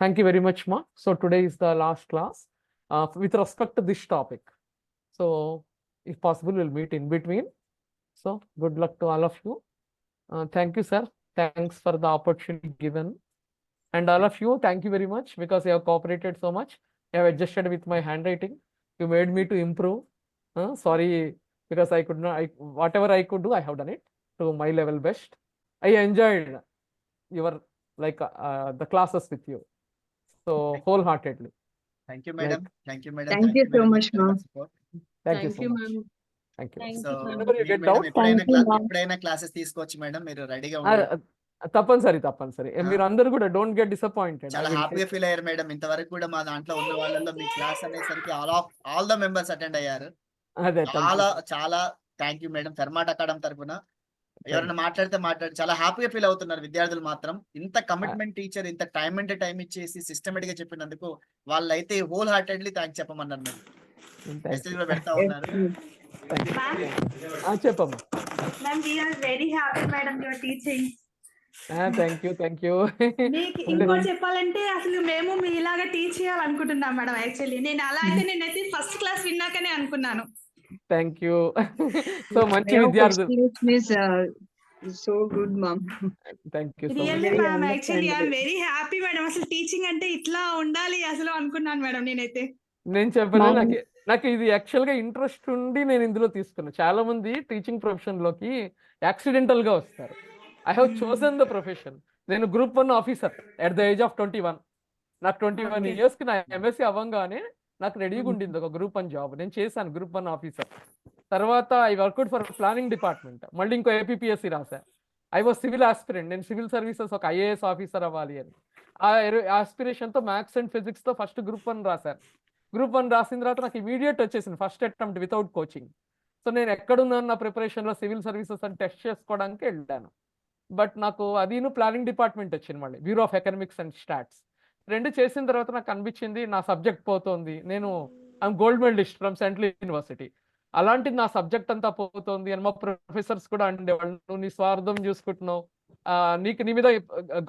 Thank you very much, Ma. So today is the last class uh, with respect to this topic. So if possible, we'll meet in between. So good luck to all of you. Uh, thank you, sir. Thanks for the opportunity given. And all of you, thank you very much because you have cooperated so much. You have adjusted with my handwriting. You made me to improve. Uh, sorry, because I could not, I, whatever I could do, I have done it to my level best. I enjoyed your like uh, the classes with you. So wholeheartedly. Thank you madam. Thank you madam. You. Thank so ఎప్పుడైనా thank you, క్లా- ma'am. ఎప్పుడైనా classes తీసుకోవచ్చు madam? మీరు రెడీగా తప్పనిసరి తప్పనిసరి. మీరు అందరు కూడా డోంట్ గెట్ డిసప్పాయింటెడ్ చాలా హ్యాపీగా ఫీల్ అయ్యారు మేడం. ఇంతవరకు కూడా మా దాంట్లో ఉన్న వాళ్ళలో మీ క్లాస్ అనేసరికి all of all the members attend అయ్యారు. అదే చాలా చాలా thank you madam. Fermat academy తరపున. ఎవరైనా మాట్లాడితే మాట్లాడి చాలా హ్యాపీగా ఫీల్ అవుతున్నారు విద్యార్థులు మాత్రం. ఇంత కమిట్మెంట్ టీచర్ ఇంత టైం అంటే టైం ఇచ్చేసి సిస్టమేటిక్గా చెప్పినందుకు వాళ్ళైతే హోల్ హార్టెడ్లీ థ్యాంక్స్ చెప్పమన్నారు మేడం మెసేజ్ కూడా పెడతా ఉన్నారు. చెప్పమ్మా. Happy, madam, you are teaching. Thank you thank you మీకు ఇంకోటి చెప్పాలంటే అసలు మేము మీలాగా టీచ్ చేయాలనుకుంటున్నాం మేడం యాక్చువల్లీ నేను అలా అయితే నేనైతే ఫస్ట్ క్లాస్ విన్నాకనే అనుకున్నాను. థ్యాంక్ యూ సో మంచి విద్యార్థులు is uh, so good, ma'am. Thank you so really ma'am actually I'm. Very happy madam అసలు టీచింగ్ అంటే ఇట్లా ఉండాలి అసలు అనుకున్నాను మేడం నేనైతే నేను చెప్పాను. నాకు నాకు ఇది యాక్చువల్గా ఇంట్రెస్ట్ ఉండి నేను ఇందులో తీసుకున్నాను చాలా మంది టీచింగ్ ప్రొఫెషన్లోకి యాక్సిడెంటల్గా వస్తారు I have. Chosen the profession నేను group one officer at the age of twenty one నాకు ట్వంటీ వన్. ఇయర్స్కి నా ఎంఎస్సీ అవ్వంగానే నాకు రెడీగా. ఉండింది ఒక గ్రూప్ వన్ జాబ్ నేను చేశాను గ్రూప్ వన్ ఆఫీసర్ తర్వాత I worked for planning department మళ్ళీ ఇంకో ఏపీఎస్సి రాశా. ఐ వాజ్ సివిల్ ఆస్పిరెంట్ నేను సివిల్ సర్వీసెస్ ఒక ఐఏఎస్ ఆఫీసర్ అవ్వాలి అని. ఆ ఆస్పిరేషన్తో మ్యాథ్స్ అండ్ ఫిజిక్స్తో ఫస్ట్ గ్రూప్ వన్ రాశాను గ్రూప్ వన్ రాసిన తర్వాత నాకు ఇమీడియట్ వచ్చేసింది first attempt without coaching so నేను ఎక్కడున్నాను నా ప్రిపరేషన్లో సివిల్ సర్వీసెస్ అని టెస్ట్ చేసుకోవడానికి వెళ్ళాను. బట్ నాకు అదిను ప్లానింగ్ డిపార్ట్మెంట్ వచ్చింది మళ్ళీ. Bureau of economics and stats రెండు చేసిన తర్వాత నాకు అనిపించింది నా సబ్జెక్ట్ పోతుంది. నేను I'm gold medalist from central university. అలాంటిది నా సబ్జెక్ట్ అంతా పోతుంది అని మా ప్రొఫెసర్స్ కూడా అండేవాళ్ళు. నువ్వు నీ స్వార్థం చూసుకుంటున్నావు. ఆ, నీకు నీ మీద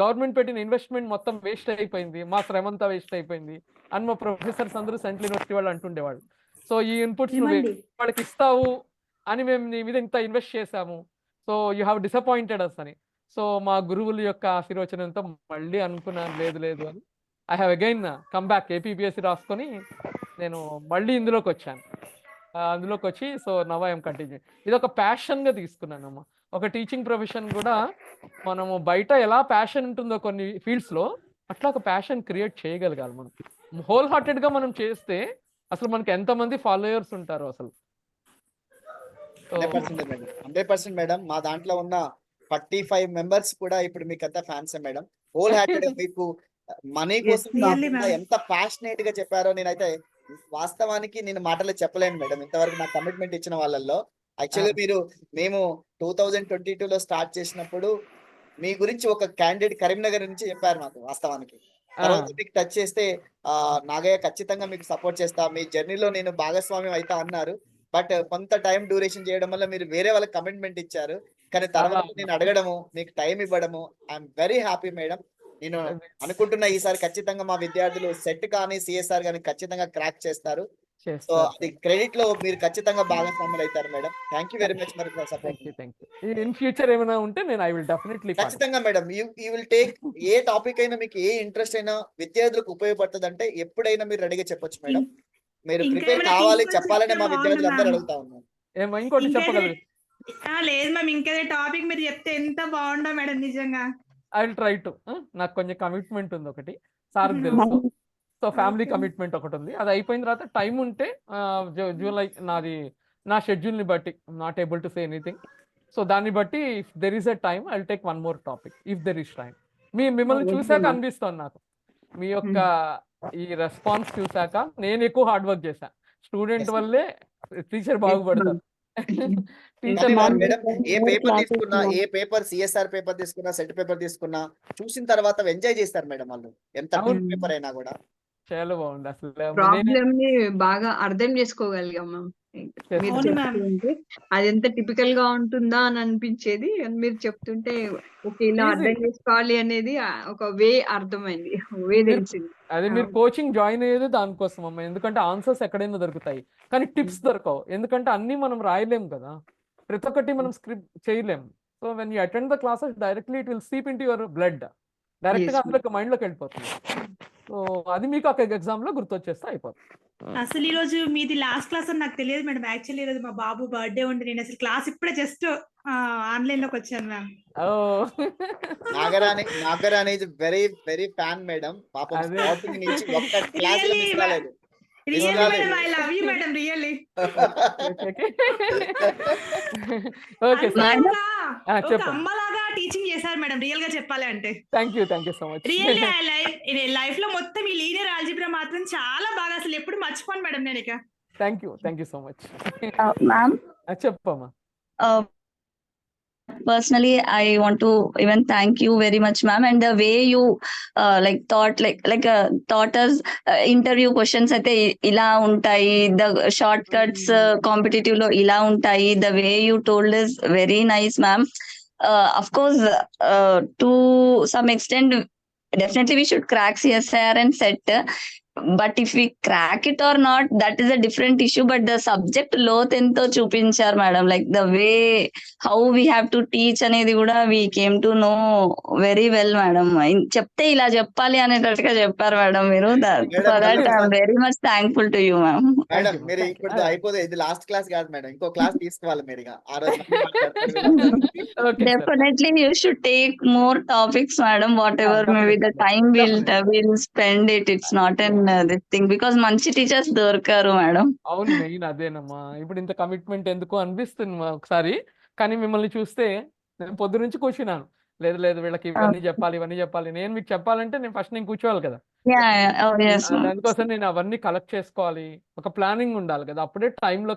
గవర్నమెంట్ పెట్టిన ఇన్వెస్ట్మెంట్ మొత్తం వేస్ట్ అయిపోయింది. మా శ్రమ అంతా వేస్ట్ అయిపోయింది అని మా ప్రొఫెసర్స్ అందరూ సెంట్రల్ యూనివర్సిటీ వాళ్ళు అంటుండేవాళ్ళు. సో ఈ ఇన్పుట్స్ వాళ్ళకి ఇస్తావు అని మేము నీ మీద ఇంత ఇన్వెస్ట్ చేశాము. So you have disappointed us అని. సో మా గురువుల యొక్క ఆశీర్వచనంతో మళ్ళీ అనుకున్నాను లేదు లేదు అని. I have again come back APPSC రాసుకొని నేను మళ్ళీ ఇందులోకి వచ్చాను. అందులోకి వచ్చి సో నవ్ ఐఎమ్ కంటిన్యూ ఇది ఒక passion గా తీసుకున్నాను అమ్మా ఒక టీచింగ్ ప్రొఫెషన్ కూడా మనము బయట ఎలా ప్యాషన్ ఉంటుందో కొన్ని fields లో అట్లా ఒక ప్యాషన్ క్రియేట్ చేయగలగాలి మనం. హోల్గా మనం చేస్తే అసలు మనకి ఎంతమంది ఫాలోయర్స్ ఉంటారు అసలు. Hundred percent madam. Hundred percent madam. మా దాంట్లో ఉన్న ఫార్టీ ఫైవ్ మెంబర్స్ కూడా ఇప్పుడు మీకు అంతా ఫ్యాన్స్ మేడం. హోల్ హ్యాటెడ్ మీకు మనీ కోసం. ఎంత ప్యాషనేట్గా చెప్పారో నేనైతే వాస్తవానికి నేను మాటలో చెప్పలేను మేడం. ఇంతవరకు నా కమిట్మెంట్ ఇచ్చిన వాళ్ళల్లో. Actually Ah. మీరు మేము టూ థౌజండ్ ట్వంటీ టూ లో స్టార్ట్ చేసినప్పుడు మీ గురించి ఒక క్యాండిడేట్ కరీంనగర్ నుంచి చెప్పారు మాకు వాస్తవానికి. తర్వాత మీకు టచ్ చేస్తే ఆ నాగయ్య ఖచ్చితంగా మీకు సపోర్ట్ చేస్తా మీ జర్నీలో నేను భాగస్వామ్యం అవుతా అన్నారు. బట్ కొంత టైం డ్యూరేషన్ చేయడం వల్ల మీరు వేరే వాళ్ళకి కమిట్మెంట్ ఇచ్చారు. కానీ తర్వాత అలా. నేను అడగడము మీకు టైం ఇవ్వడము ఐఎమ్ వెరీ హ్యాపీ మేడం. నేను అనుకుంటున్నా ఈసారి ఖచ్చితంగా మా విద్యార్థులు సెట్ కానీ సిఎస్ఆర్ కానీ ఖచ్చితంగా క్రాక్ చేస్తారు. సో అది క్రెడిట్లో మీరు ఖచ్చితంగా భాగస్వాములు అవుతారు madam. Thank you very much మరి సపోర్ట్ ఇన్ ఫ్యూచర్ ఏమైనా ఉంటే నేను ఐ విల్ డెఫినెట్లీ ఖచ్చితంగా madam. You you will take a topic అయినా మీకు ఏ ఇంట్రెస్ట్ అయినా విద్యార్థులకు ఉపయోగపడుతుంది అంటే ఎప్పుడైనా మీరు రెడీగా చెప్పొచ్చు మేడం. మీరు ప్రిపేర్ కావాలి చెప్పాలని మా విద్యార్థులు అందరూ అడుగుతా ఉన్నారు. ఏమో ఇంకోటి చెప్పగలరు. లేదు మ్యామ్ ఇంకేదే టాపిక్ మీరు చెప్తే ఎంత బాగుండో మేడం నిజంగా. ఐ విల్ ట్రై టు నాకు కొంచెం కమిట్మెంట్ ఉంది ఒకటి. సార్ తెలుసు. So family. కమిట్మెంట్ ఒకటి ఉంది. అది అయిపోయిన తర్వాత టైం ఉంటే జూలై నాది నా schedule ని బట్టి not able to say anything so దాన్ని బట్టి if there is a time I take one more topic if there is time మీ మిమ్మల్ని Okay, చూసాక. అనిపిస్తుంది నాకు. మీ యొక్క ఈ రెస్పాన్స్ చూసాక నేను ఎక్కువ హార్డ్ వర్క్ చేశాను స్టూడెంట్. వల్లే టీచర్ బాగుపడతారు. మేడం, ఏ పేపర్ తీసుకున్నా. ఏ పేపర్ సిఎస్ఆర్ పేపర్ తీసుకున్నా సెట్ పేపర్ తీసుకున్నా చూసిన తర్వాత ఎంజాయ్ చేస్తారు మేడం వాళ్ళు ఎంత. పేపర్ అయినా కూడా చాలా బాగుంది అసలు నేను ప్రాబ్లమ్ని బాగా అర్థం చేసుకోగలిగాం మ్యామ్ అది ఎంత టిపికల్గా ఉంటుందా అని అనిపించేది. మీరు చెప్తుంటే ఓకే ఇలా. అర్థం చేసుకోవాలి అనేది ఒక వే అర్థమైంది. వే తెలిసింది. అదే మీరు కోచింగ్ జాయిన్ అయ్యేది దానికోసం అమ్మ. ఎందుకంటే ఆన్సర్స్ ఎక్కడైనా దొరుకుతాయి. కానీ టిప్స్ దొరకవు. ఎందుకంటే అన్ని మనం రాయలేం కదా. ప్రతి ఒక్కటి మనం స్క్రిప్ట్ చేయలేం so when you attend the classes directly it will seep into your blood డైరెక్ట్గా అందులోకి మైండ్లోకి వెళ్ళిపోతుంది. సో అది మీకు ఒక ఎగ్జామ్లో గుర్తొచ్చేస్తే అయిపోతుంది. అసలు ఈ రోజు మీది లాస్ట్ క్లాస్ అని నాకు తెలియదు మేడం. యాక్చువల్లీ ఈ రోజు మా బాబు బర్త్డే ఉండి నేను అసలు క్లాస్ ఇప్పుడే జస్ట్ ఆన్లైన్లోకి వచ్చాను ma'am oh. Nagarani Nagarani is very very fan madam. పాపం. స్టార్టింగ్ నుంచి ఒక్క క్లాస్ మిస్ కాలేదు. రియల్లీ టీచింగ్ చేశారు మేడం రియల్గా చెప్పాలి అంటే thank you thank you so much really I life లైఫ్లో మొత్తం ఈ లీనియర్ ఆల్జిబ్రా మాత్రం చాలా బాగా అసలు ఎప్పుడు మర్చిపోను మేడం నేను ఇక thank you thank you so much Uh, ma'am, చెప్పమ్మా uh, personally, I want to even thank you very much, ma'am. And the way you uh, like thought, like like uh, taught us uh, interview questions అయితే ఇలా ఉంటాయి the shortcuts uh, competitive లో ఇలా ఉంటాయి the way you told is very nice, ma'am. Of course to some extend definitely we should crack CSIR and SET but if we crack it or not that is a different issue but the subject లోత్ ఎంతో చూపించారు madam like the way how we have to teach అనేది కూడా we came to know very well madam చెప్తే ఇలా చెప్పాలి అనేటట్టుగా చెప్పారు madam మీరు. That I'm very much thankful to you ma'am madam మీరు. ఇప్పుడు అయిపోతే ఇది లాస్ట్ క్లాస్ కాదు మేడం ఇంకో క్లాస్ తీసుకోవాలి మీరు ఆ రోజు definitely you should take more topics madam whatever maybe the time will. Will spend it it's not an this thing because మంచి టీచర్స్ దొరకారు మేడం అవును మెయిన్ అదేనమ్మా. ఇప్పుడు ఇంత కమిట్మెంట్ ఎందుకు అనిపిస్తుంది మా ఒకసారి? కానీ మిమ్మల్ని చూస్తే నేను పొద్దు నుంచి కూర్చున్నాను. లేదు లేదు వీళ్ళకి ఇవన్నీ చెప్పాలి ఇవన్నీ చెప్పాలి. నేను మీకు చెప్పాలంటే నేను ఫస్ట్ నేను కూర్చోవాలి కదా. దానికోసం నేను అవన్నీ కలెక్ట్ చేసుకోవాలి. ఒక ప్లానింగ్ ఉండాలి కదా అప్పుడే టైం లో